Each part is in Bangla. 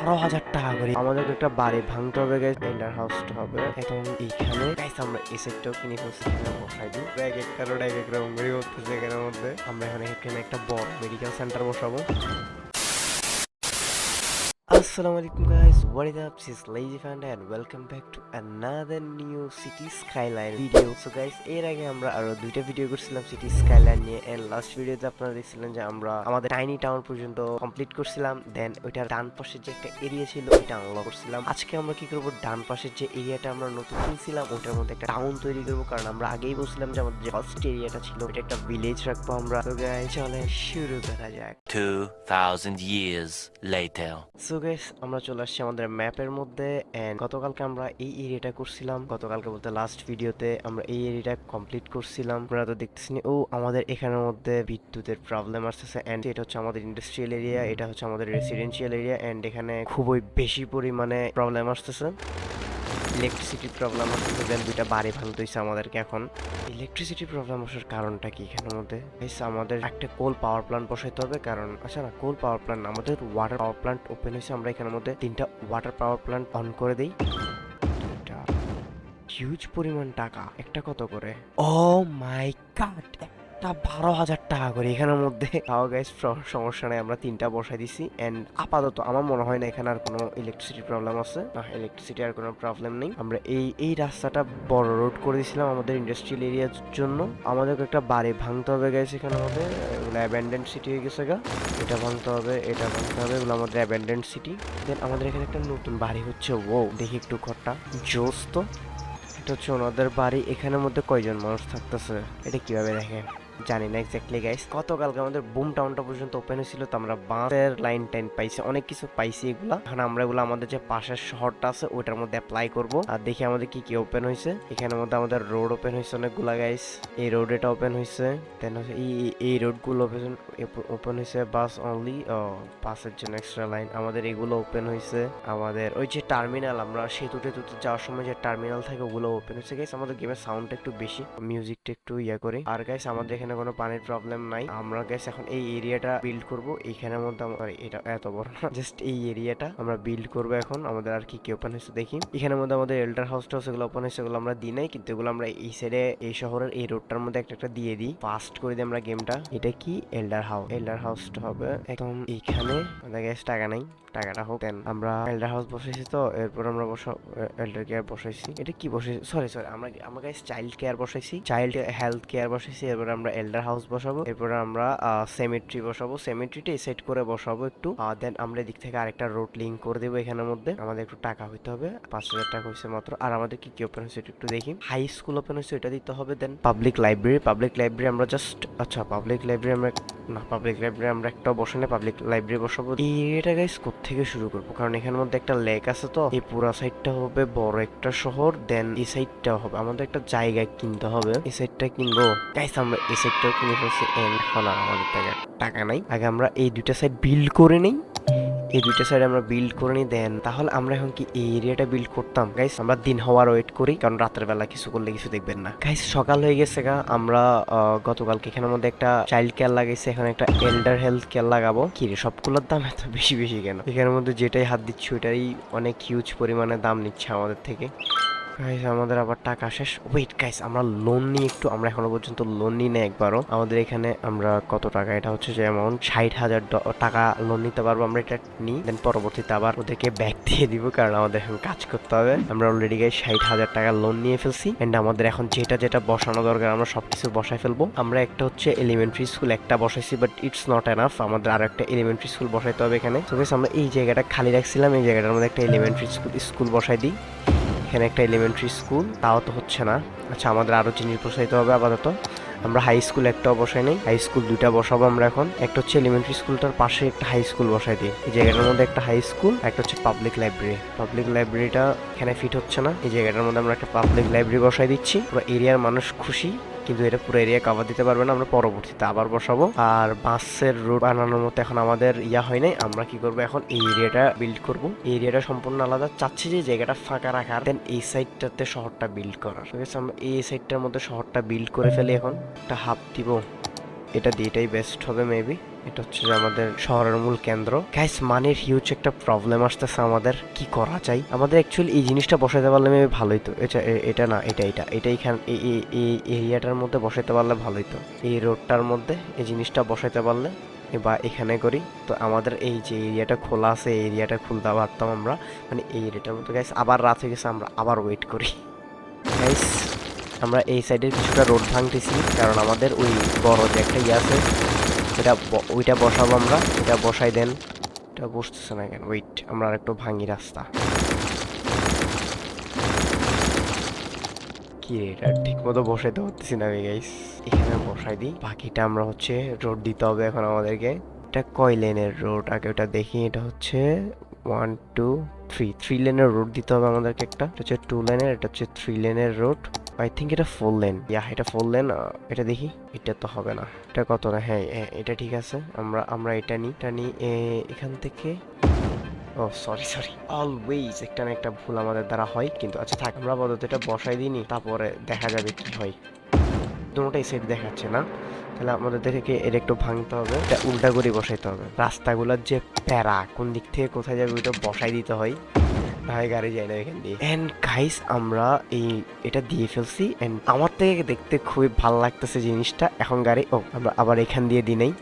বারো হাজার টাকা করে। আমাদের একটা বাড়ি ভাঙতে হবে গাইস এন্ডার হাউসটা হবে। এইখানে গাইস আমরা এই সেটটাও কিনে ফেলছি এখানে বসাই দিই। এক এক কারণ এক এক রকম করে করতেছে এখানের মধ্যে। আমরা এখানে এখানে একটা বড় মেডিকেল সেন্টার বসাবো। Alaikum guys, what is up? This is Lazy Panda and welcome back to another new city skyline video. So guys, এর আগে আমরা আরও দুইটা ভিডিও করছিলাম সিটি স্কাইলাইন নিয়ে। এন্ড লাস্ট ভিডিওতে আপনারা দেখছিলেন যে আমরা আমাদের টাইনি টাউন পর্যন্ত কমপ্লিট করছিলাম। দেন ওইটার ডান পাশে যে একটা এরিয়া ছিল ওইটা আনলক করছিলাম। আজকে আমরা কি করব? ডান পাশের যে এরিয়াটা আমরা নতুন কিনছিলাম ওটার মধ্যে একটা টাউন তৈরি করব। কারণ আমরা আগেই বলছিলাম যে আমাদের যে ফার্স্ট এরিয়াটা ছিল ওটা একটা ভিলেজ রাখব আমরা। তো গাইস চলে শুরু করা যাক। 2,000 years later. সো গাইস আমরা চলে আসছি আমাদের ম্যাপের মধ্যে গতকালকে আমরা এই এরিয়াটা করছিলাম। গতকালকে বলতে লাস্ট ভিডিওতে আমরা এই এরিয়াটা কমপ্লিট করছিলাম। আপনারা তো দেখতেছেন ও, আমাদের এখানের মধ্যে বিদ্যুতের প্রবলেম আসতেছে এন্ড এটা হচ্ছে আমাদের ইন্ডাস্ট্রিয়াল এরিয়া এটা হচ্ছে আমাদের রেসিডেন্সিয়াল এরিয়া এন্ড এখানে খুবই বেশি পরিমাণে প্রবলেম আসতেছে। ইলেকট্রিসিটির প্রবলেম আসতেছে দেন দুইটা বাড়ি ভাঙতে আমাদেরকে এখন। ইলেকট্রিসিটি প্রবলেম আসার কারণটা কি এখানের মধ্যে? আমাদের একটা কোল পাওয়ার প্ল্যান্ট বসাইতে হবে কারণ আচ্ছা না কোল পাওয়ার প্ল্যান্ট আমাদের ওয়াটার পাওয়ার প্ল্যান্ট ওপেন হয়েছে, আমরা এখানের মধ্যে তিনটা ওয়াটার পাওয়ার প্ল্যান্ট অন করে দিই। হিউজ পরিমাণ টাকা। একটা কত করে? ও মাই গড একটা বারো হাজার টাকা করে এখানের মধ্যে। তাও গাইস সমস্যা নেই, আমরা তিনটা বসাই দিছি। এন্ড আপাতত আমার মনে হয় না এখানে আর কোনো ইলেকট্রিসিটি প্রবলেম আছে। না ইলেকট্রিসিটি আর কোনো প্রবলেম নেই। আমরা এই এই রাস্তাটা বড় রোড করে দিয়েছিলাম আমাদের ইন্ডাস্ট্রিয়াল এরিয়ার জন্য। আমাদেরকে একটা বাড়ি ভাঙতে হবে গাইস এখানে আমাদের। এগুলো অ্যাবেন্ডেন্ট সিটি হয়ে গেছে গা। এটা ভাঙতে হবে, এটা ভাঙতে হবে, এগুলো আমাদের অ্যাবেন্ডেন্ট সিটি দেন আমাদের এখানে একটা নতুন বাড়ি হচ্ছে ও দেখি একটু ঘরটা। জোস তো। এটা হচ্ছে ওনাদের বাড়ি। এখানের মধ্যে কয়জন মানুষ থাকতেছে? এটা কীভাবে দেখেন? জানি না এক্স্যাক্টলি গাইস গতকালকে আমাদের বুম টাউনটা পর্যন্ত ওপেন হয়েছিল, তো আমরা বাঁশের লাইন টাইন পাইছি, অনেক কিছু পাইছি এগুলা। এখন আমরা এগুলো আমাদের যে পাশের শহরটা আছে, ওইটার মধ্যে অ্যাপ্লাই করব। আর দেখি আমাদের কি কি ওপেন হয়েছে। এখানের মধ্যে আমাদের রোড ওপেন হয়েছে অনেকগুলা গাইস এই রোড এটা ওপেন হয়েছে। দেন এই রোডগুলো ওপেন ওপেন হয়েছে বাস অনলি বাসের জন্য এক্সট্রা লাইন আমাদের এগুলো ওপেন হয়েছে। আমাদের ওই যে টার্মিনাল আমরা সেতু টেতুতে যাওয়ার সময় যে টার্মিনাল থাকে, ওগুলো ওপেন হয়েছে গাইস আমাদের গেমের সাউন্ডটা একটু বেশি মিউজিকটা একটু ইয়ে করে। আর গাইস আমাদের এখানে কোনো পানির প্রবলেম নাই। আমরা গাইস এখন এই এরিয়াটা বিল্ড করব। এইখানের মধ্যে আমার এটা এত বড় না। জাস্ট এই এরিয়াটা আমরা বিল্ড করব এখন। আমাদের আর কি কি ওপেন হয়েছে দেখি। এখানের মধ্যে আমাদের এল্ডার হাউস টাউস এগুলো ওপেন হয়েছে, এগুলো আমরা দিই নাই। কিন্তু এগুলো আমরা এই সাইডে এই শহরের এই রোডটার মধ্যে একটা একটা দিয়ে দিই। ফাস্ট করে দিই আমরা গেমটা এটা কি? এল্ডার হাউস এল্ডার হাউসটা হবে একদম এইখানে আমাদের গ্যাস টাকা নাই। টাকাটা হোক দেন আমরা এল্ডার হাউস বসাইছি তো, এরপর আমরা এল্ডার কেয়ার বসাইছি। এটা কি বসাইছি সরি সরি আমরা আমরা গাইস চাইল্ড কেয়ার বসাইছি। চাইল্ড হেলথ কেয়ার বসাইছি, এরপর আমরা এল্ডার হাউস বসাবো। এরপর আমরা সেমেট্রি বসাবো। সেমেট্রিটা সেট করে বসাবো একটু। দেন আমরা এদিক থেকে আরেকটা রোড লিঙ্ক করে দেবো এখানের মধ্যে। আমাদের একটু টাকা হইতে হবে, পাঁচ হাজার টাকা হয়েছে মাত্র। আর আমাদের কি কি ওপেন হয়েছে এটা একটু দেখি। হাই স্কুল ওপেন হয়েছে এটা দিতে হবে then public library public library আমরা জাস্ট আচ্ছা পাবলিক লাইব্রেরি আমরা না পাবলিক লাইব্রেরি আমরা একটা বসানে পাবলিক লাইব্রেরি বসাবো। এরিয়াটা গাইস থেকে শুরু করব। কারণ এখানের মধ্যে একটা লেক আছে তো, এই পুরা সাইডটা হবে বড় একটা শহর দেন এই সাইডটা হবে। আমাদের একটা জায়গা কিনতে হবে, এই সাইডটা কিনবো। গাইস আমরা এই সাইডটাও কিনে ফেলছি। এখন আর আমাদের টাকা টাকা নাই। আগে আমরা এই দুইটা সাইড বিল্ড করে নেই। এই দুইটা সাইড আমরা বিল্ড করে নিই দেন তাহলে আমরা এখন কি এই এরিয়াটা বিল্ড করতাম? গাইস আমরা দিন হওয়ার ওয়েট করি, কারণ রাতের বেলা কিছু করলে কিছু দেখবেন না। গাইস সকাল হয়ে গেছে গা, আমরা গতকালকে এখানের মধ্যে একটা চাইল্ড কেয়ার লাগাইছে, এখন একটা এল্ডার হেলথ কেয়ার লাগাবো। কি রে, সবগুলোর দাম এত বেশি বেশি কেন? এখানের মধ্যে যেটাই হাত দিচ্ছি ওটাই অনেক হিউজ পরিমাণে দাম নিচ্ছে আমাদের থেকে। গাইস আমাদের আবার টাকা শেষ। ওয়েট গাইস আমরা লোন নিই একটু। আমরা এখনও পর্যন্ত লোন নিই না একবারও। আমাদের এখানে আমরা কত টাকা? এটা হচ্ছে যে অ্যামাউন্ট ষাট হাজার টাকা লোন নিতে পারব আমরা এটা নিই। দেন পরবর্তীতে আবার ওদেরকে ব্যাক দিয়ে দিব কারণ আমাদের এখন কাজ করতে হবে। আমরা অলরেডি গাইস ষাট হাজার টাকা লোন নিয়ে ফেলছি। এন্ড আমাদের এখন যেটা যেটা বসানো দরকার, আমরা সব কিছু বসাই ফেলব। আমরা একটা হচ্ছে এলিমেন্টারি স্কুল একটা বসাইছি বাট ইটস নট এনাফ আমাদের আর একটা এলিমেন্টারি স্কুল বসাইতে হবে এখানে। তো আমরা এই জায়গাটা খালি রাখছিলাম। এই জায়গাটার মধ্যে একটা এলিমেন্টারি স্কুল স্কুল বসাই দিই। এখানে একটা এলিমেন্টারি স্কুল তাও তো হচ্ছে না। আচ্ছা আমাদের আরও জিনিস বসাইতে হবে আপাতত। আমরা হাই স্কুল একটাও বসাই নেই হাই স্কুল দুইটা বসাবো আমরা এখন। একটা হচ্ছে এলিমেন্টারি স্কুলটার পাশে একটা হাই স্কুল বসাই দিই। এই জায়গাটার মধ্যে একটা হাই স্কুল একটা হচ্ছে পাবলিক লাইব্রেরি পাবলিক লাইব্রেরিটা এখানে ফিট হচ্ছে না। এই জায়গাটার মধ্যে আমরা একটা পাবলিক লাইব্রেরি বসাই দিচ্ছি। পুরো এরিয়ার মানুষ খুশি কিন্তু এটা পুরো এরিয়া কাভার দিতে পারবে না, আমরা পরবর্তীতে আবার বসাবো। আর বাসের রোড বানানোর মতো এখন আমাদের ইয়া হয় নাই, আমরা কি করব এখন এই এরিয়াটা বিল্ড করব। এই এরিয়াটা সম্পূর্ণ আলাদা, চাচ্ছি যে জায়গাটা ফাঁকা রাখার দেন এই সাইডটাতে শহরটা বিল্ড করার। ঠিক আছে, আমরা এই সাইডটার মধ্যে শহরটা বিল্ড করে ফেলি এখন। একটা হাফ দিব। এটা দিয়ে এটাই বেস্ট হবে মেবি এটা হচ্ছে যে আমাদের শহরের মূল কেন্দ্র। গাইস মানির হিউজ একটা প্রবলেম আসতেছে আমাদের। কি করা যায়? আমাদের অ্যাকচুয়ালি এই জিনিসটা বসাইতে পারলে মেবি ভালোই তো। এটা না, এটা এটা। এটা এইখান এই এরিয়াটার মধ্যে বসাইতে পারলে ভালোই তো। এই রোডটার মধ্যে এই জিনিসটা বসাইতে পারলে বা এখানে করি। তো আমাদের এই যে এরিয়াটা খোলা আছে, এই এরিয়াটা খুলতে পারতাম আমরা। মানে এই এরিয়াটার মধ্যে গাইস আবার রাত হয়ে গেছে, আমরা আবার ওয়েট করি। গাইস আমরা এই সাইডের কিছুটা রোড ভাঙতেছি, কারণ আমাদের ওই বড় যে একটা ইয়ে আছে এটা ওইটা বসাবো আমরা, এটা বসাই দেন। এটা বসতেছে না কেন? ওয়েট আমরা আর একটু ভাঙি রাস্তা। কি এটা? ঠিক মতো বসাইতে পারতেছি না আমি গাইস এখানে বসাই দিই। বাকিটা আমরা হচ্ছে রোড দিতে হবে এখন আমাদেরকে। এটা কয় লেনের রোড আগে ওটা দেখি, এটা হচ্ছে ওয়ান টু থ্রি থ্রি লেনের রোড দিতে হবে আমাদেরকে একটা। এটা হচ্ছে টু লেনের, এটা হচ্ছে থ্রি লেনের রোড আই থিঙ্ক এটা ফোর লেন ইয়া এটা ফোর লেন এটা দেখি। এটা তো হবে না। এটা কত না? হ্যাঁ হ্যাঁ, এটা ঠিক আছে। আমরা আমরা এটা নিই। এটা নিই এখান থেকে। ও সরি সরি অলওয়েজ একটা না একটা ভুল আমাদের দ্বারা হয় কিন্তু আচ্ছা থাক আমরা আপাতত এটা বসাই দিইনি তারপরে দেখা যাবে কি হয়। দুটোটাই সেট দেখাচ্ছে না? তাহলে আমাদের এটা একটু ভাঙতে হবে। এটা উল্টা করে বসাইতে হবে। রাস্তাগুলোর যে প্যারা কোন দিক থেকে কোথায় যাবে ওইটা বসাই দিতে হয়। ভাই, গাড়ি যাই না এখান দিয়ে। এন্ড গাইস আমরা এই, এটা দিয়ে ফেলছি। এন্ড আমার থেকে দেখতে খুবই ভালো লাগতেছে জিনিসটা। এখন গাড়ি, ও, আমরা আবার এখান দিয়ে দিই নাই।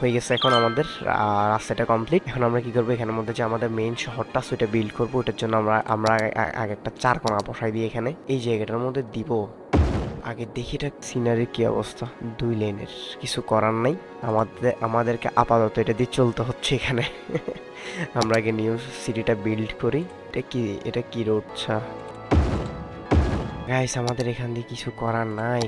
হয়ে গেছে এখন আমাদের রাস্তাটা কমপ্লিট এখন আমরা কি করব? এখানের মধ্যে যে আমাদের মেইন শহরটা ওইটা বিল্ড করব। ওটার জন্য আমরা আমরা আগে- একটা চার কোনা বসাই দিই এখানে। এই জায়গাটার মধ্যে দিব। আগে দেখি এটা সিনারির কি অবস্থা। দুই লেনের কিছু করার নাই। আমাদের, আমাদেরকে আপাতত এটা দিয়ে চলতে হচ্ছে এখানে। আমরা আগে নিউ সিটিটা বিল্ড করি। এটা কি এটা কি রোড গাইস আমাদের এখান দিয়ে কিছু করার নাই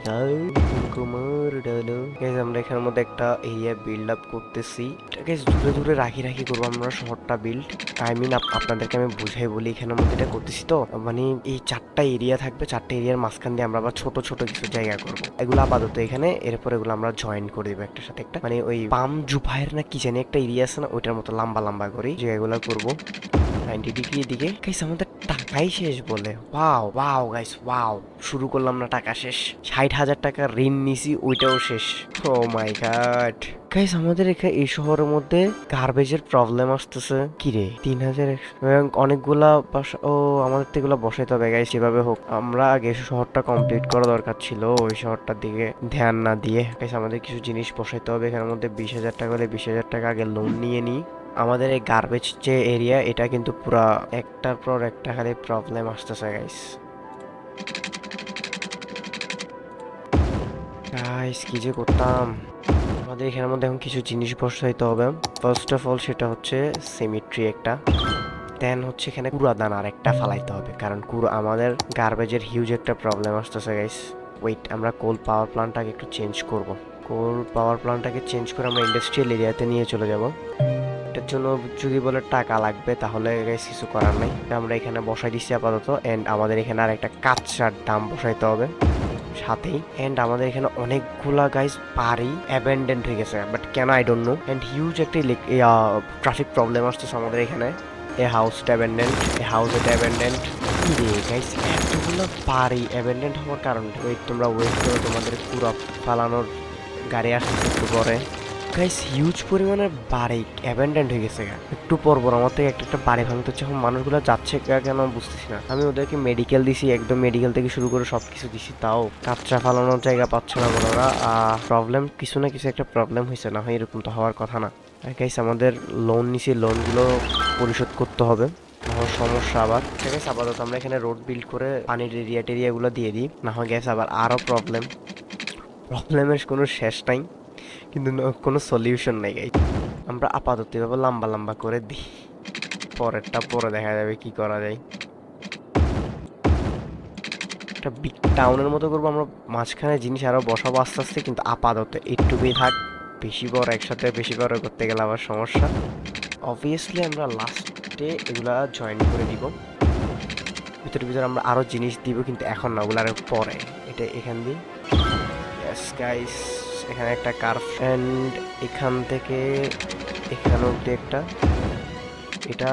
গাইস আমরা এখানের মধ্যে একটা এরিয়া বিল্ড আপ করতেছি। গাইস দূরে দূরে রাখি রাখি করব আমরা শহরটা বিল্ড আই মিন আপনাদেরকে আমি বুঝাই বলি এখানের মধ্যে এটা করতেছি তো। মানে এই চারটা এরিয়া থাকবে, চারটা এরিয়ার মাঝখান দিয়ে আমরা আবার ছোট ছোট কিছু জায়গা করব। এগুলো আপাতত এখানে, এরপর এগুলো আমরা জয়েন করে দেবো একটার সাথে একটা। মানে ওই পাম জুফায়ের না কি জানি একটা এরিয়া আছে না, ওইটার মতো লম্বা লম্বা করে জায়গাগুলো করব। নাইনটি ডিগ্রি দিকে। গাইস আমাদের টাকাই শেষ বলে। ওয়াও ওয়াও গাইস ওয়াও শুরু করলাম না টাকা শেষ। ষাট হাজার টাকা ঋণ নিছি, ওইটাও শেষ। ও মাই গড গাইস আমাদের এখানে এই শহরের মধ্যে গার্বেজের প্রবলেম আসতেছে। কি রে তিন হাজার অনেকগুলা ও, আমাদের এগুলো বসাইতে হবে গাইস যেভাবে হোক। আমরা আগে শহরটা কমপ্লিট করা দরকার ছিল, ওই শহরটার দিকে ধ্যান না দিয়ে। গাইস আমাদের কিছু জিনিস বসাইতে হবে। এখানের মধ্যে বিশ হাজার টাকা হলে বিশ হাজার টাকা আগে লোন নিয়ে নিই। আমাদের এই গার্বেজ যে এরিয়া এটা কিন্তু পুরা একটার পর একটা খালি প্রবলেম আসতেছে গাইস গাইস কি যে করতাম? আমাদের এখানের মধ্যে এখন কিছু জিনিস বসাইতে হবে। ফার্স্ট অফ অল সেটা হচ্ছে সিমিট্রি একটা। দেন হচ্ছে এখানে কুড়াদান আর একটা ফালাইতে হবে, কারণ কুড়ো, আমাদের গার্বেজের হিউজ একটা প্রবলেম আসতেছে গাইস ওয়েট আমরা কোল পাওয়ার প্ল্যান্টটাকে একটু চেঞ্জ করব। কোল পাওয়ার প্ল্যান্টটাকে চেঞ্জ করে আমরা ইন্ডাস্ট্রিয়াল এরিয়াতে নিয়ে চলে যাব। এটার জন্য যদি বলে টাকা লাগবে, তাহলে কিছু করার নেই। আমরা এখানে বসাই দিচ্ছি আপাতত এন্ড আমাদের এখানে আর একটা কাঁচার দাম বসাইতে হবে। সাথেই এন্ড আমাদের এখানে অনেকগুলা গাইস পারি অ্যাবেন্ডেন্ট হয়ে গেছে বাট কেন I don't know and huge একটা ট্রাফিক প্রবলেম আসতেছে আমাদের এখানে। এ হাউসটা অ্যাবেন্ডেন্ট এ হাউস এটা অ্যাবেন্ডেন্ট গাইস এতগুলো পারি অ্যাবেন্ডেন্ট হওয়ার কারণ ওই তোমরা ওয়েট করো, তোমাদের পুরো ফালানোর গাড়ি আসতেছে একটু পরে। গাইস হিউজ পরিমাণে বাড়ি অ্যাবেন্ডেন্ট হয়ে গেছে। একটু পর পর আমার থেকে একটা একটা বাড়ি ভাঙতে হচ্ছে, এখন মানুষগুলো যাচ্ছে কেন বুঝতেছি না। আমি ওদেরকে মেডিকেল দিছি, একদম মেডিকেল থেকে শুরু করে সব কিছু দিছি, তাও কাচ্চা ফালানোর জায়গা পাচ্ছে না ওরা প্রবলেম কিছু না কিছু একটা প্রবলেম হয়েছে, না হয় এরকম তো হওয়ার কথা না। গাইস আমাদের লোন নিছি লোনগুলো পরিশোধ করতে হবে সমস্যা আবার। ঠিক আছে আপাতত আমরা এখানে রোড বিল্ড করে পানির এরিয়া টেরিয়াগুলো দিয়ে দিই, না হয় গ্যাস আবার আরও প্রবলেম প্রবলেমের কোনো শেষ নাই। কিন্তু কোনো সলিউশন নেই গাই আমরা আপাতত এভাবে লম্বা লম্বা করে দিই। পরেরটা পরে দেখা যাবে কি করা যায়। একটা বিগ টাউনের মতো করব, আমরা মাঝখানে জিনিস আরও বসাবো আস্তে আস্তে, কিন্তু আপাতত একটুকুই থাক। বেশি বড় একসাথে, বেশি বড় করতে গেলে আবার সমস্যা। অবভিয়াসলি আমরা লাস্টে এগুলা জয়েন করে দিব। ভিতরে ভিতরে আমরা আরও জিনিস দিব, কিন্তু এখন না, ওগুলার পরে। এটা এখান দিয়ে। এখানে একটা কার্ভ অ্যান্ড এখান থেকে এখানে অব্দি একটা। এটা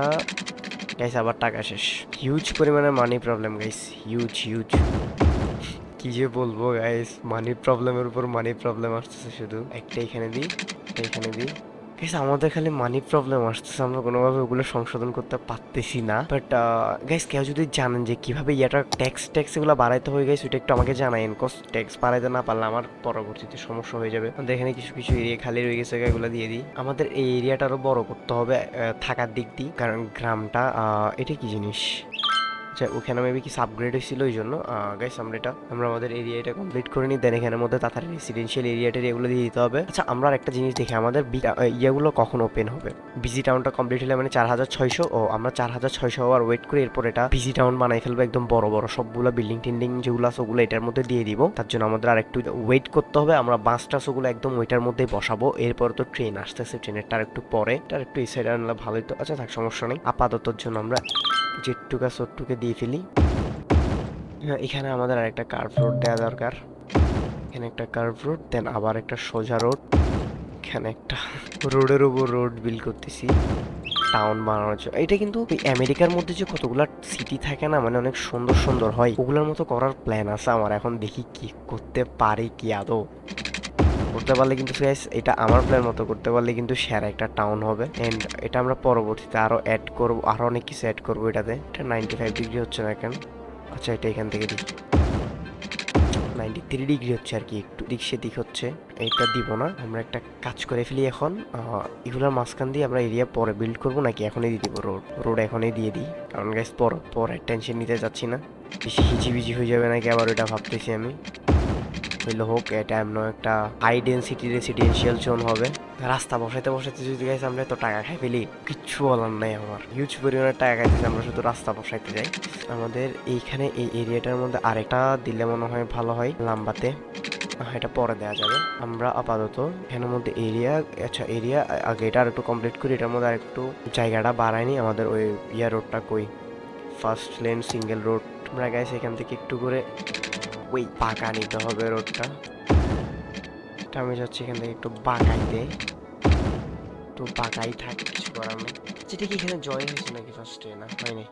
গাইস আবার টাকা শেষ। হিউজ পরিমাণে money problem guys huge huge কি যে বলব গাইস মানি প্রবলেমের উপর মানি প্রবলেম আসতেছে শুধু। একটা এখানে দিই, একটা এখানে দিই। গাইস আমাদের খালি মানি প্রবলেম আসতেছে, আমরা কোনোভাবে ওগুলো সংশোধন করতে পারতেছি না। বাট গাইস কেউ যদি জানেন যে কীভাবে ইয়াটা ট্যাক্স ট্যাক্স এগুলো বাড়াইতে হয়ে গাইস ওইটা একটু আমাকে জানাইন। কস ট্যাক্স বাড়াইতে না পারলে আমার পরবর্তীতে সমস্যা হয়ে যাবে। আমাদের এখানে কিছু কিছু এরিয়া খালি রয়ে গেছে এগুলো দিয়ে দিই। আমাদের এই এরিয়াটা আরও বড় করতে হবে থাকার দিক দিয়ে। কারণ গ্রামটা এটা কি জিনিস? আচ্ছা ওখানে মেবি কি সাবগ্রেড হয়েছিল ওই জন্য গাইস আমরা এটা, আমরা আমাদের এরিয়া এটা কমপ্লিট করে নিই দেন এখানের মধ্যে তাড়াতাড়ি রেসিডেন্সিয়াল এরিয়াটা এগুলো দিয়ে দিতে হবে। আচ্ছা আমরা একটা জিনিস দেখি, আমাদের ইয়েগুলো কখন ওপেন হবে? বিজি টাউনটা কমপ্লিট হলে মানে চার হাজার ছয়শো, ও, আমরা চার হাজার ছয়শো আবার ওয়েট করে এরপর এটা বিজি টাউন বানাই ফেলব একদম বড় বড়, সবগুলো বিল্ডিং টিল্ডিং যেগুলো আছে ওগুলো এটার মধ্যে দিয়ে দিব। তার জন্য আমাদের আর একটু ওয়েট করতে হবে, আমরা বাস টাস ওগুলো একদম ওইটার মধ্যেই বসাবো, এরপর তো ট্রেন আসতেছে ট্রেনেরটা আর একটু পরে তার একটু এই সাইডে আনলে ভালোই তো আচ্ছা থাক, সমস্যা নেই। আপাততর জন্য আমরা জেটটুকা সোটটুকে দিয়ে ফেলি। হ্যাঁ এখানে আমাদের আরেকটা কার্ভ রোড দেওয়া দরকার। এখানে একটা কার্ভ রোড দেন আবার একটা সোজা রোড এখানে একটা রোডের উপর রোড বিল করতেছি। টাউন বানানোর জন্য। এটা কিন্তু আমেরিকার মধ্যে যে কতগুলা সিটি থাকে না মানে অনেক সুন্দর সুন্দর হয়, ওগুলোর মতো করার প্ল্যান আছে আমার। এখন দেখি কি করতে পারি, কি আদৌ। করতে পারলে কিন্তু guys, এটা আমার প্ল্যান মতো করতে পারলে কিন্তু সেরা একটা টাউন হবে। এন্ড এটা আমরা পরবর্তীতে আরও অ্যাড করব আরও অনেক কিছু অ্যাড করব এটাতে। এটা নাইনটি ফাইভ ডিগ্রি হচ্ছে না কেন? আচ্ছা এটা এখান থেকে দিই। নাইনটি থ্রি ডিগ্রি হচ্ছে আর কি একটু দিক সেদিক হচ্ছে। এটা দিব না আমরা একটা কাজ করে ফেলি এখন। এগুলোর মাঝখান দিয়ে আমরা এরিয়া পরে বিল্ড করব নাকি এখনই দিয়ে দিব রোড রোড এখনই দিয়ে দিই। কারণ গাইস পর পরে টেনশন নিতে যাচ্ছি না। বেশি হিজিবিজি হয়ে যাবে নাকি আবার ওটা ভাবতেছি আমি। হইল হোক এটা এমন একটা হাই ডেন্সিটি রেসিডেন্সিয়াল জোন হবে। রাস্তা বসাইতে বসাইতে যদি গাইস আমরা তো টাকা খাই ফেলি, কিচ্ছু বলার নাই আমার। হিউজ পরিমাণে টাকা খাইতেছি, আমরা শুধু রাস্তা বসাইতে যাই। আমাদের এইখানে এই এরিয়াটার মধ্যে আরেকটা দিলে মনে হয় ভালো হয়, লাম্বাতে। এটা পরে দেওয়া যাবে। আমরা আপাতত এখানের মধ্যে এরিয়া আচ্ছা এরিয়া আগে এটা আর একটু কমপ্লিট করি, এটার মধ্যে আর একটু জায়গাটা বাড়ায়নি আমাদের ওই ইয়া রোডটা কই? ফার্স্ট লেন সিঙ্গেল রোড আমরা গাইস এখান থেকে একটু করে ওই পাকা নিতে হবে রোডটা। আমি যাচ্ছি এখান থেকে একটু বাঁকাইতে। একটু বাঁকাই থাক কিছু করার নেই যেটা কি এখানে জয়েন হয়েছে নাকি ফার্স্টে না হয়নি।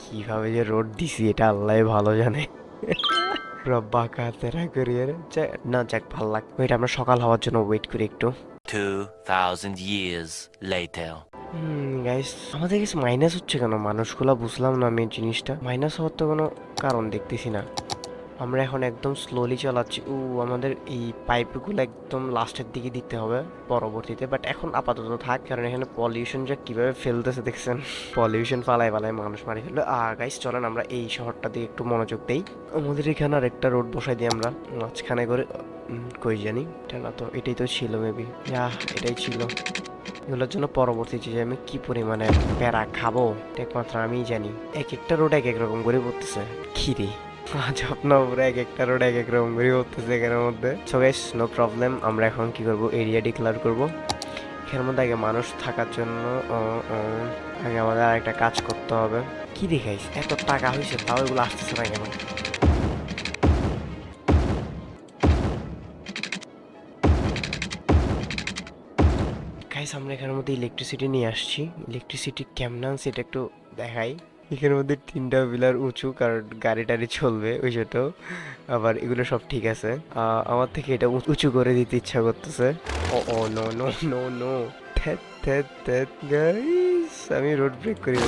কীভাবে যে রোড দিছি এটা আল্লাহ ভালো জানে। পুরো বাঁকা তেরা করিয়ে না যাক ভালো লাগ ওইটা আমরা সকাল হওয়ার জন্য ওয়েট করি একটু। 2,000 years later. গাইস আমাদের কাছে মাইনাস হচ্ছে কেন? মানুষগুলা বুঝলাম না আমি এই জিনিসটা। মাইনাস হওয়ার তো কোনো কারণ দেখতেছি না। আমরা এখন একদম স্লোলি চালাচ্ছি। ও আমাদের এই পাইপগুলো একদম লাস্টের দিকে দিতে হবে পরবর্তীতে বাট এখন আপাতত থাক, কারণ এখানে পলিউশন যা কীভাবে ফেলতেছে দেখছেন? পলিউশন ফালায় ফালায় মানুষ মারি ফেলল। গাইস চলেন আমরা এই শহরটা দিয়ে একটু মনোযোগ দেই। আমাদের এখানে আর একটা রোড বসাই দিই আমরা, মাঝখানে করে কই জানি? না তো, এটাই তো ছিল মেবি যা, এটাই ছিল। এগুলোর জন্য পরবর্তীতে যে আমি কি পরিমাণে প্যারা খাব, একমাত্র আমিই জানি। এক একটা রোড এক এক রকম করে পড়তেছে খিরি আপনার উপরে এক একটা রোড, এক এক রকম করে পড়তেছে এখানের মধ্যে। সো গাইস নো প্রবলেম আমরা এখন কি করব? এরিয়া ডিক্লেয়ার করব। এখানের মধ্যে আগে মানুষ থাকার জন্য আগে আমাদের আর একটা কাজ করতে হবে। কি দেখাইস এত টাকা হয়েছে তাও এগুলো আসতেছে না কেন? গাইস আমরা এখানের মধ্যে ইলেকট্রিসিটি নিয়ে আসছি। ইলেকট্রিসিটি কেমন এটা একটু দেখাই। এখানের মধ্যে তিনটা বিলার উঁচু, কারণ গাড়ি টাড়ি চলবে, ওই জন্য। আবার এগুলো সব ঠিক আছে। আমার থেকে এটা উঁচু করে দিতে ইচ্ছা করতেছে। ও ও, no no no no. Guys আমি রোড ব্রেক করে।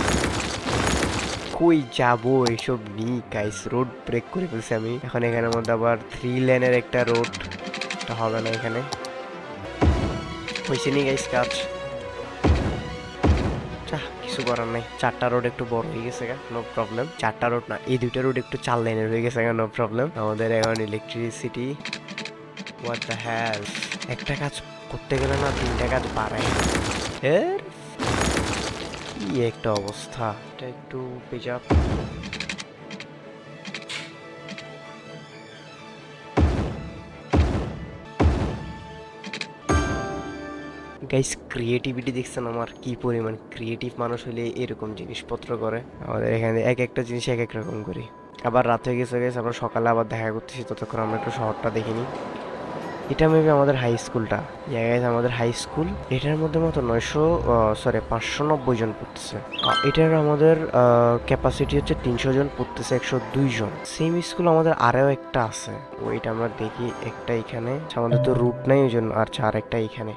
কই যাব এইসব নি গাইস রোড ব্রেক করে ফেলছি আমি। এখন এখানের মধ্যে আবার থ্রি লেনের একটা রোড হবে না এখানে। হয়েছে নি গাইস কাজ? কিছু করার নাই। চারটা রোড একটু বড় হয়ে গেছে নো প্রবলেম চারটা রোড না, এই দুইটা রোড একটু চার লাইনের হয়ে গেছে নো প্রবলেম আমাদের এখন ইলেকট্রিসিটি হোয়াট দ্য হ্যাল একটা কাজ করতে গেলে না তিনটা কাজ বাড়াই এর কি একটা অবস্থা। এটা একটু পেজাব গাইস ক্রিয়েটিভিটি দেখছেন আমার? কি পরিমাণ ক্রিয়েটিভ মানুষ হলে এরকম জিনিসপত্র করে? আমাদের এখানে এক একটা জিনিস এক এক রকম করি। আবার রাত হয়ে গেছে গেছে আমরা সকালে আবার দেখা করতেছি, ততক্ষণ আমরা একটু শহরটা দেখিনি। এটা মেবি আমাদের হাই স্কুলটা জায়গায় আমাদের হাই স্কুল এটার মধ্যে মতো নয়শো সরি পাঁচশো নব্বই জন পড়তেছে। এটার আমাদের ক্যাপাসিটি হচ্ছে তিনশো জন, পড়তেছে একশো দুই জন। সেম স্কুল আমাদের আরও একটা আছে। ওইটা আমরা দেখি একটা এখানে। আমাদের তো রুট নাই ওই জন্য, আর একটা এখানে।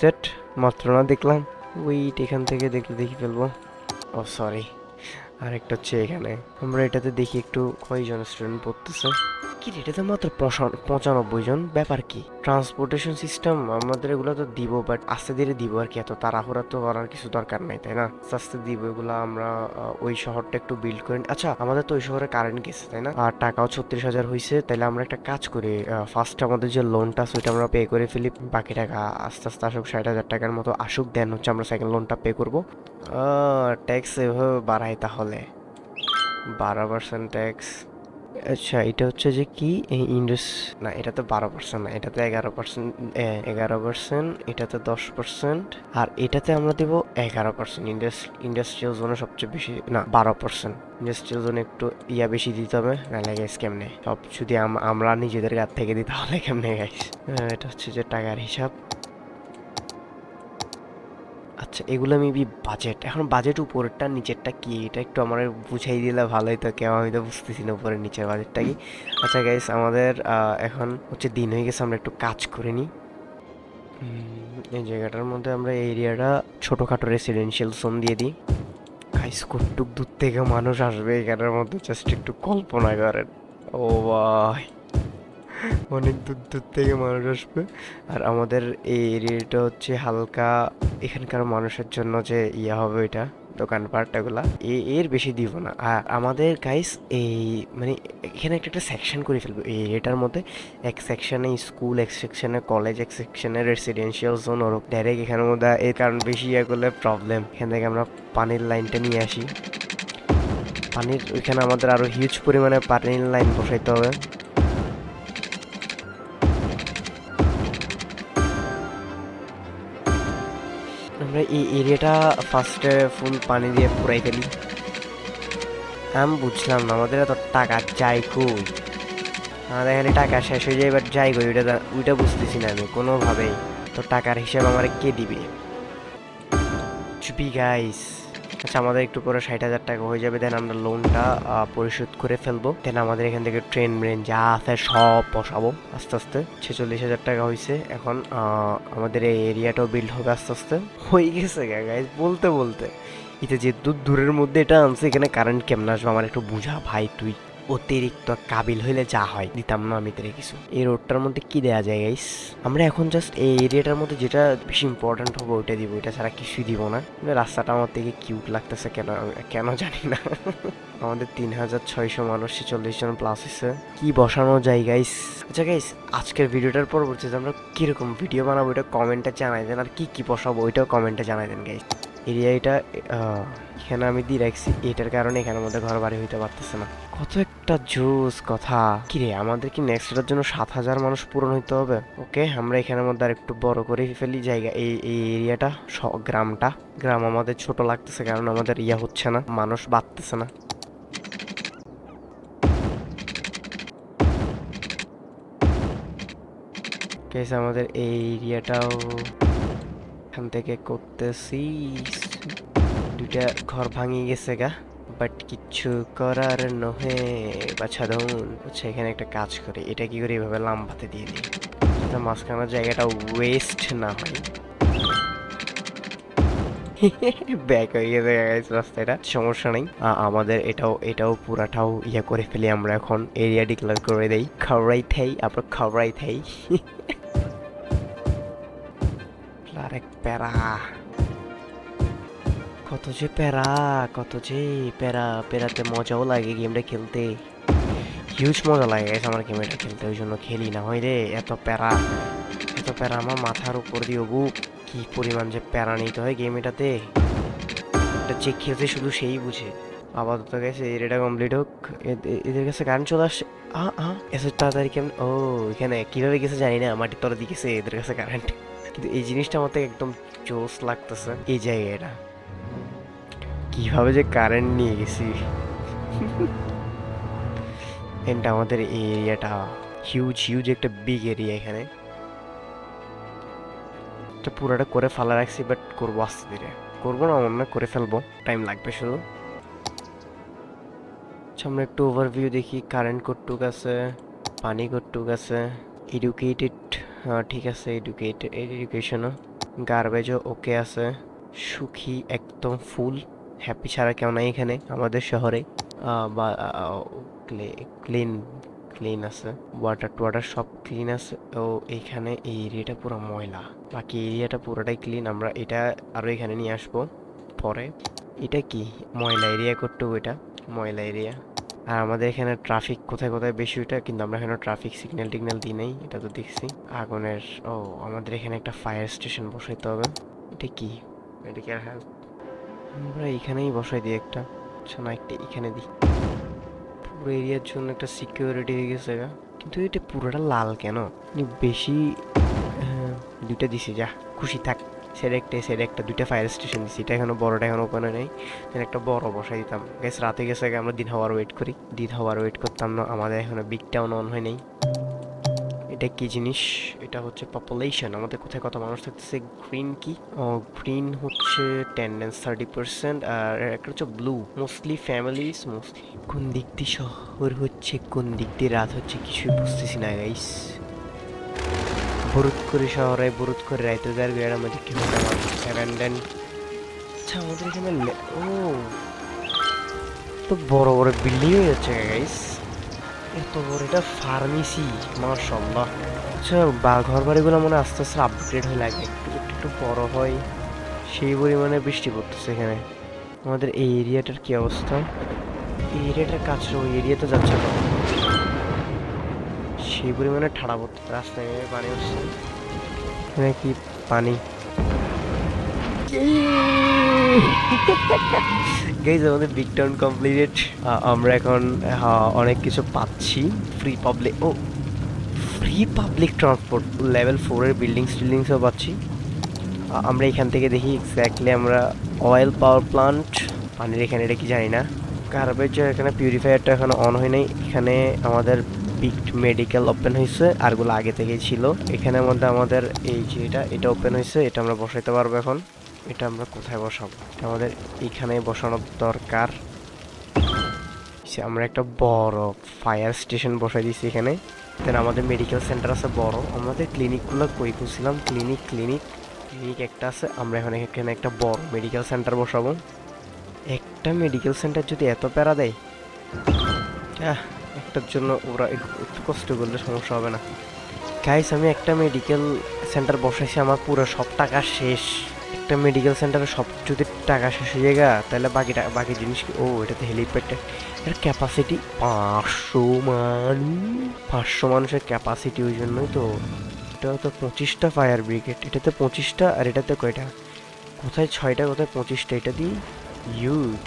সেট মাত্র না দেখলাম। ওইট এখান থেকে দেখলে দেখি ফেলব। ও সরি আরেকটা হচ্ছে এখানে। আমরা এটাতে দেখি একটু কয়জন স্টুডেন্ট পড়তেছে। কি রে, এটাতে মাত্র পঁচা- পঁচানব্বই জন। ব্যাপার কি? ট্রান্সপোর্টেশন সিস্টেম আমাদের এগুলো তো দিব বাট আস্তে ধীরে দিব আর কি। এত তাড়াহুড়া তো করার কিছু দরকার নাই তাই না? আস্তে দিব এগুলো আমরা ওই শহরটা একটু বিল্ড করি। আচ্ছা আমাদের তো ওই শহরে কারেন্ট গেছে তাই না? আর টাকাও ছত্রিশ হাজার হয়েছে তাহলে আমরা একটা কাজ করি ফার্স্ট আমাদের যে লোনটা ওইটা আমরা পে করে ফেলি। বাকি টাকা আস্তে আস্তে আসুক ষাট হাজার টাকার মতো আসুক দেন হচ্ছে আমরা সেকেন্ড লোনটা পে করব। ট্যাক্স এভাবে বাড়াই তাহলে। বারো পার্সেন্ট ট্যাক্স আচ্ছা এটা হচ্ছে যে কি? ইন্ডাস না, এটা তো বারো পার্সেন্ট না এটাতে এগারো পার্সেন্ট এগারো পার্সেন্ট এটাতে দশ পার্সেন্ট আর এটাতে আমরা দেবো এগারো পার্সেন্ট ইন্ডাস্ট্রিয়াল জোনে সবচেয়ে বেশি, না, বারো পার্সেন্ট ইন্ডাস্ট্রিয়াল জোনে একটু ইয়া বেশি দিতে হবে, নাহলে গ্যাস কেমনে? সব যদি আম- আমরা নিজেদের কাছ থেকে দিই, তাহলে কেমনে গাইস এটা হচ্ছে যে টাকার হিসাব। আচ্ছা এগুলো মেবি বাজেট এখন বাজেট উপরেরটা, নিচেরটা কি? এটা একটু আমার বুঝাই দিলে ভালোই তো, কেউ আমি তো বুঝতেছি না উপরের, নিচের বাজেটটা কি? আচ্ছা গাইস আমাদের এখন হচ্ছে দিন হয়ে গেছে, আমরা একটু কাজ করে নিই। এই জায়গাটার মধ্যে আমরা এরিয়াটা ছোটোখাটো রেসিডেন্সিয়াল জোন দিয়ে দিই। গাইস কটুক দূর থেকে মানুষ আসবে এখানের মধ্যে? জাস্ট একটু কল্পনা করেন। ও ভাই। অনেক দূর দূর থেকে মানুষ আসবে। আর আমাদের এই এরিয়াটা হচ্ছে হালকা এখানকার মানুষের জন্য যে ইয়ে হবে ওইটা দোকানপাট এগুলা এর বেশি দিব না। আর আমাদের গাইস এই মানে এখানে একটা একটা সেকশন করে ফেলব। এই এটার মধ্যে এক সেকশনে স্কুল এক সেকশনে কলেজ এক সেকশনে রেসিডেন্সিয়াল জোন ওর ডাইরেক্ট এখানের মধ্যে এর কারণ বেশি ইয়ে করলে প্রবলেম এখান থেকে আমরা পানির লাইনটা নিয়ে আসি। পানির, ওইখানে আমাদের আরও হিউজ পরিমাণে পানির লাইন বসাইতে হবে। আমরা এই এরিয়াটা ফার্স্টে ফুল পানি দিয়ে পুরাই ফেলি। আমি, বুঝলাম না, আমাদের এত টাকা যাই কই? আমাদের এখানে টাকা শেষ হয়ে যায়, এবার যাই কই? ওইটা ওইটা বুঝতেছি না আমি, কোনোভাবেই। তো টাকার হিসাব আমার কে দিবে? চুপি গাইস আচ্ছা আমাদের একটু পরে ষাট হাজার টাকা হয়ে যাবে দেন আমরা লোনটা পরিশোধ করে ফেলব। দেন আমাদের এখান থেকে ট্রেন ব্রেন যা আছে সব বসাবো, আস্তে আস্তে। ছেচল্লিশ হাজার টাকা হয়েছে এখন আমাদের এই এরিয়াটাও বিল্ড হবে আস্তে আস্তে। হয়ে গেছে গাইস বলতে বলতে। এটা যে দূর, দূরের মধ্যে এটা আনছে, এখানে কারেন্ট কেমন আসবে, আমার একটু বুঝা, ভাই, তুই অতিরিক্ত কাবিল হইলে যা হয়, দিতাম না আমি তোরে কিছু। এই রোডটার মধ্যে কি দেয়া যায় গাইস আমরা এখন জাস্ট এই এরিয়াটার মধ্যে যেটা বেশি ইম্পর্ট্যান্ট হবে, ওইটা দিব। এটা ছাড়া কিছুই দিব না। রাস্তাটা আমার থেকে কিউট লাগতেছে কেন কেন জানি না। আমাদের তিন হাজার ছয়শো মানুষ চল্লিশ জন প্লাস হয়েছে কি বসানো যায় গাইস আচ্ছা গাইস আজকের ভিডিওটার পরবর্তীতে আমরা কীরকম ভিডিও বানাবো এটা কমেন্টে জানাই দেন আর কি কি বসাবো, ওইটাও কমেন্টে জানাই দেন গাইস এরিয়া এটা এখানে আমি দিয়ে রাখছি। এটার কারণে এখানের মধ্যে ঘর বাড়ি হইতে পারতেছে না। কত একটা জোস কথা। কি রে আমাদের কি নেক্সট জন্য সাত হাজার মানুষ পূরণ হইতে হবে। ওকে, আমরা এখানের মধ্যে আর একটু বড় করে ফেলি জায়গা। এই এই এরিয়াটা গ্রামটা। গ্রাম আমাদের ছোট লাগতেছে কারণ আমাদের ইয়া হচ্ছে না, মানুষ বাড়তেছে না। আমাদের এই এরিয়াটাও এখান থেকে করতেছি। দুইটা ঘর ভাঙিয়ে গেছে গা। বাট কিচ্ছু করার নহে। বাছাদন আচ্ছা এখানে একটা কাজ করে। এটা কি করে? এভাবে লাম্বাতে দিয়ে দিই। যাতে মাঝখানের জায়গাটা ওয়েস্ট না হয়। ব্যাক হয়ে গেছে রাস্তাটা। সমস্যা নেই। আমাদের এটাও এটাও পুরাটাও ইয়ে করে ফেলি আমরা এখন। এরিয়া ডিক্লেয়ার করে দেই। খাওয়াই থাই আমরা খাওয়াই থাই। আরেক প্যারা। কত যে প্যারা, কত যে প্যারা, প্যারাতে মজাও লাগে গেমটা খেলতে। হিউজ মজা লাগে guys আমার গেমটা খেলতে, ওই জন্য খেলি না। হয় রে, এত প্যারা এত প্যারা আমার মাথার উপর দিয়ে বুক কি পরিমাণ যে প্যারা নিতে হয় গেম এটাতে এটা যে খেলতে শুধু সেই বুঝে। আপাতত গেছে এটা কমপ্লিট হোক। এদের কাছে গান চলে আসছে। আ আ, এসে তাড়াতাড়ি কেমন, ও, এখানে কীভাবে গেছে জানি না, মাটির তলা দিয়ে গেছে এদের কাছে কারেন্ট কিন্তু এই জিনিসটা আমার একদম জোস লাগতেছে, এই জায়গাটা। কীভাবে যে কারেন্ট নিয়ে গেছি। এটা আমাদের এই এরিয়াটা হিউজ হিউজ একটা বিগ এরিয়া এখানে। এটা পুরোটা করে ফেলা রাখছি বাট করব আস্তে ধীরে। করব না, অন্য করে ফেলব। টাইম লাগবে শুধু। আচ্ছা আমরা একটু ওভারভিউ দেখি। কারেন্ট কটুক আছে? পানি কটুক আছে? এডুকেটেড ঠিক আছে এডুকেটেড এডুকেশনও গার্বেজও ওকে আছে। সুখী, একদম ফুল হ্যাপি ছাড়া কেউ নাই এখানে, আমাদের শহরে। বা ক্লিন ক্লিন আছে। ওয়াটার টোয়াটার সব ক্লিন আছে। ও এইখানে এই এরিয়াটা পুরো ময়লা। বাকি এরিয়াটা পুরোটাই ক্লিন। আমরা এটা আরও এখানে নিয়ে আসব পরে। এটা কি? ময়লা এরিয়া করতে এটা। ময়লা এরিয়া। আর আমাদের এখানে ট্রাফিক কোথায় কোথায় বেশি ওইটা কিন্তু আমরা এখানে ট্রাফিক সিগন্যাল টিগন্যাল দিই নাই, এটা তো দেখছি। আগুনের, ও, আমাদের এখানে একটা ফায়ার স্টেশন বসাইতে হবে। এটা কি? মেডিকেল হেল্প আমরা এখানেই বসাই দিই একটা। আচ্ছা না একটা এখানে দিই। পুরো এরিয়ার জন্য একটা সিকিউরিটি হয়ে গেছে। কিন্তু এটা পুরোটা লাল কেন? বেশি হ্যাঁ, দুইটা দিছি যা খুশি থাক। সেটা একটা সেটা একটা দুইটা ফায়ার স্টেশন দিছি। এটা এখনও বড়টা এখন ওপেন নাই। একটা বড় বসাই দিতাম। গ্যাস রাতে গেছে আমরা দিন হওয়ার ওয়েট করি। দিন হওয়ার ওয়েট করতাম না আমাদের এখনও বিগ টাউন অন হয় নাই। এটা কি জিনিস? এটা হচ্ছে পপুলেশন আমাদের কোথায় কত মানুষ থাকতেছে? গ্রিন কি? গ্রিন হচ্ছে টেন্ডেন্স থার্টি পার্সেন্ট আর একটা হচ্ছে ব্লু মোস্টলি ফ্যামিলিজ মোস্টলি কোন দিক দিয়ে শহর হচ্ছে, কোন দিক দিয়ে রাত হচ্ছে কিছুই বুঝতেছি না গাইস বরুদ করে শহরে বরুদ করে রাইতে যার গেড়ার মধ্যে কি হতে আমার অ্যাবেন্ডেন্ট আচ্ছা আমাদের এখানে ও, তো বড় বড় বিল্ডিং হয়ে যাচ্ছে গাইস এত বড় এটা ফার্মেসি মাশাল্লাহ আচ্ছা বা ঘর বাড়িগুলো মনে আস্তে আস্তে আপগ্রেড হয়ে লাগে। একটু একটু একটু বড় হয়, সেই পরিমাণে বৃষ্টি পড়তেছে এখানে। আমাদের এই এরিয়াটার কি অবস্থা? এই এরিয়াটার কাছে ওই এরিয়াতে যাচ্ছে না সেই পরিমাণে ঠাড়া পড়তে রাস্তায় পানি হচ্ছে। এখানে কি পানি? গাইজ আমাদের বিগ টাউন কমপ্লিটেড আমরা এখন অনেক কিছু পাচ্ছি। ফ্রি পাবলিক ও ফ্রি পাবলিক ট্রান্সপোর্ট লেভেল ফোরের বিল্ডিংস টিল্ডিংসও পাচ্ছি। আমরা এখান থেকে দেখি এক্স্যাক্টলি আমরা অয়েল পাওয়ার প্লান্ট পানির এখানে এটা কি জানি না। গার্বেজের এখানে পিউরিফায়ারটা এখন অন হয় নাই। এখানে আমাদের বিগ মেডিকেল ওপেন হয়েছে আরগুলো আগে থেকেই ছিল। এখানের মধ্যে আমাদের এই যে এটা এটা ওপেন হয়েছে, এটা আমরা বসাইতে পারব এখন। এটা আমরা কোথায় বসাবো? এটা আমাদের এখানে বসানোর দরকার। আমরা একটা বড় ফায়ার স্টেশন বসাই দিয়েছি এখানে। দেন আমাদের মেডিকেল সেন্টার আছে বড়। আমাদের ক্লিনিকগুলো কই খুঁজছিলাম? ক্লিনিক ক্লিনিক ক্লিনিক একটা আছে। আমরা এখানে এখানে একটা বড় মেডিকেল সেন্টার বসাবো। একটা মেডিকেল সেন্টার যদি এত প্যারা দেয় হ্যাঁ একটার জন্য ওরা একটু কষ্ট করলে সমস্যা হবে না। গাইস আমি একটা মেডিকেল সেন্টার বসাইছি। আমার পুরো সব টাকা শেষ। একটা মেডিকেল সেন্টারে সব যদি টাকা শেষ হয়ে তাহলে বাকি বাকি জিনিস কি? ও, এটাতে হেলিপ্যাডটা। এর ক্যাপাসিটি পাঁচশো মানুষ পাঁচশো মানুষের ক্যাপাসিটি ওই জন্যই তো। এটা তো পঁচিশটা ফায়ার ব্রিগেড এটাতে পঁচিশটা আর এটাতে কয়টা? কোথায় ছয়টা, কোথায় পঁচিশটা? এটা দিই ইউজ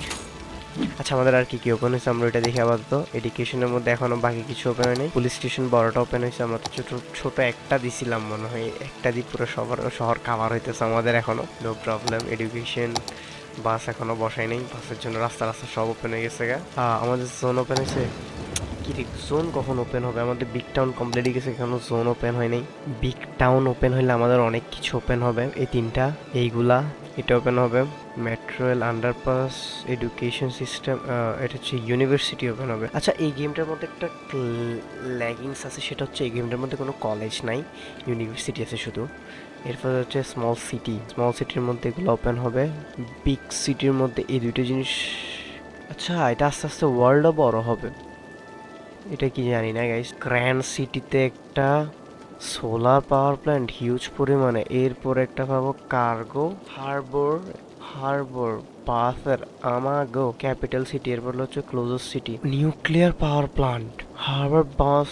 আচ্ছা আমাদের আর কি কি ওপেন হয়েছে আমরা এটা দেখি আপাতত এডুকেশনের মধ্যে এখনও বাকি কিছু ওপেন হয়নি। পুলিশ স্টেশন বড়টা ওপেন হয়েছে, আমরা তো ছোট ছোট একটা দিছিলাম মনে হয়, একটা দিয়ে পুরো শহর শহর কাভার হইতেছে আমাদের এখনও। নো প্রবলেম এডুকেশন বাস এখনও বসাই নেই বাসের জন্য রাস্তা রাস্তা সব ওপেন হয়ে গেছে গা। আমাদের জোন ওপেন হয়েছে কি জোন কখন ওপেন হবে? আমাদের বিগ টাউন কমপ্লিট গেছে, এখনও জোন ওপেন হয় নাই। বিগ টাউন ওপেন হলে আমাদের অনেক কিছু ওপেন হবে। এই তিনটা, এইগুলা, এটা ওপেন হবে। Metro rail underpass education system এটা হচ্ছে ইউনিভার্সিটি ওপেন হবে। আচ্ছা এই গেমটার মধ্যে একটা ল্যাগিংস আছে, সেটা হচ্ছে এই গেমটার মধ্যে কোনো কলেজ নাই। ইউনিভার্সিটি আছে শুধু। এরপর হচ্ছে স্মল সিটি স্মল সিটির মধ্যে এগুলো ওপেন হবে। বিগ সিটির মধ্যে এই দুটো জিনিস আচ্ছা এটা আস্তে আস্তে ওয়ার্ল্ডও বড় হবে। এটা কি জানি না গাইস গ্র্যান্ড সিটিতে একটা সোলার পাওয়ার প্ল্যান্ট হিউজ পরিমাণে। এরপর একটা পাবো কার্গো হারবর হারবর পাথের আমাগো ক্যাপিটাল সিটি এরপর হচ্ছে closer city nuclear power plant harbour bus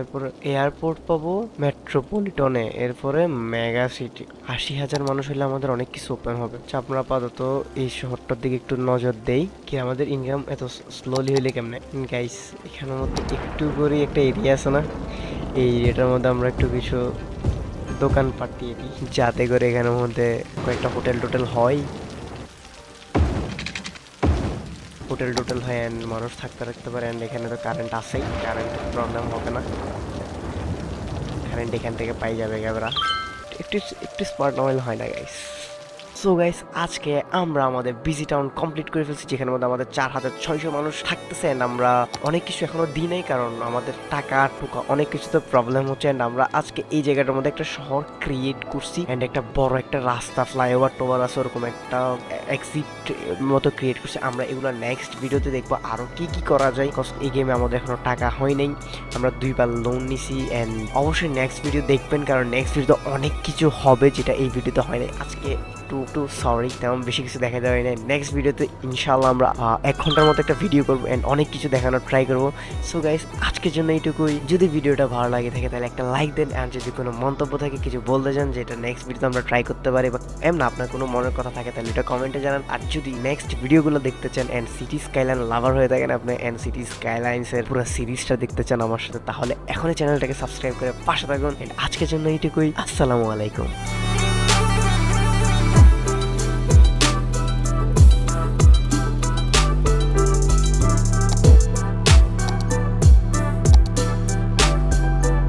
এরপরে এয়ারপোর্ট পাবো মেট্রোপলিটনে এরপরে মেগা সিটি আশি হাজার মানুষ হলে আমাদের অনেক কিছু ওপেন হবে। আচ্ছা, আমরা আপাতত এই শহরটার দিকে একটু নজর দেই কি আমাদের ইনকাম এত স্লোলি হইলে কেমনে? গাইস এখানের মধ্যে একটু করে একটা এরিয়া আছে না? এই এরিয়াটার মধ্যে আমরা একটু কিছু দোকান পাঠিয়ে দিই যাতে করে এখানের মধ্যে কয়েকটা হোটেল টোটেল হয়। হোটেল টোটেল হয় অ্যান্ড মানুষ থাকতে থাকতে পারে অ্যান্ড এখানে তো কারেন্ট আসেই কারেন্ট প্রবলেম হবে না। কারেন্ট এখান থেকে পাই যাবে ক্যামেরা। একটু একটু স্মার্ট মোবাইল হয় না গাইস সো গাইস আজকে আমরা আমাদের বিজি টাউন কমপ্লিট করে ফেলছি যেখানে মধ্যে আমাদের চার হাজার ছয়শো মানুষ থাকতেছে আমরা অনেক কিছু এখনও দিই নাই কারণ আমাদের টাকা টুকা অনেক কিছুতে প্রবলেম হচ্ছে অ্যান্ড আমরা আজকে এই জায়গাটার মধ্যে একটা শহর ক্রিয়েট করছি অ্যান্ড একটা বড় একটা রাস্তা ফ্লাইওভার টোভার আছে, ওরকম একটা এক্সিট মতো ক্রিয়েট করছি। আমরা এগুলো নেক্সট ভিডিওতে দেখব আরও কি কি করা যায়। Cause এই গেমে আমাদের এখনও টাকা হয় নাই। আমরা দুইবার লোন নিছি অ্যান্ড অবশ্যই নেক্সট ভিডিও দেখবেন কারণ নেক্সট ভিডিওতে অনেক কিছু হবে যেটা এই ভিডিওতে হয় নাই। আজকে একটু একটু সরি তেমন বেশি কিছু দেখা হয় নাই। নেক্সট ভিডিওতে ইনশাল্লাহ আমরা এক ঘণ্টার মতো একটা ভিডিও করব অ্যান্ড অনেক কিছু দেখানোর ট্রাই করব। সো গাইস আজকের জন্য এইটুকুই। যদি ভিডিওটা ভালো লাগে থাকে, তাহলে একটা লাইক দেন অ্যান্ড যদি কোনো মন্তব্য থাকে, কিছু বলতে চান, যেটা নেক্সট ভিডিওতে আমরা ট্রাই করতে পারি বা এমন আপনার কোনো মনের কথা থাকে, তাহলে এটা কমেন্টে জানান। আর যদি নেক্সট ভিডিওগুলো দেখতে চান অ্যান্ড সিটি স্কাইলাইন লাভার হয়ে থাকেন আপনি অ্যান্ড সিটি স্কাইলাইন্সের পুরো সিরিজটা দেখতে চান আমার সাথে, তাহলে এখনই চ্যানেলটাকে সাবস্ক্রাইব করে পাশে থাকুন। And আজকের জন্য এইটুকুই। আসসালামু আলাইকুম।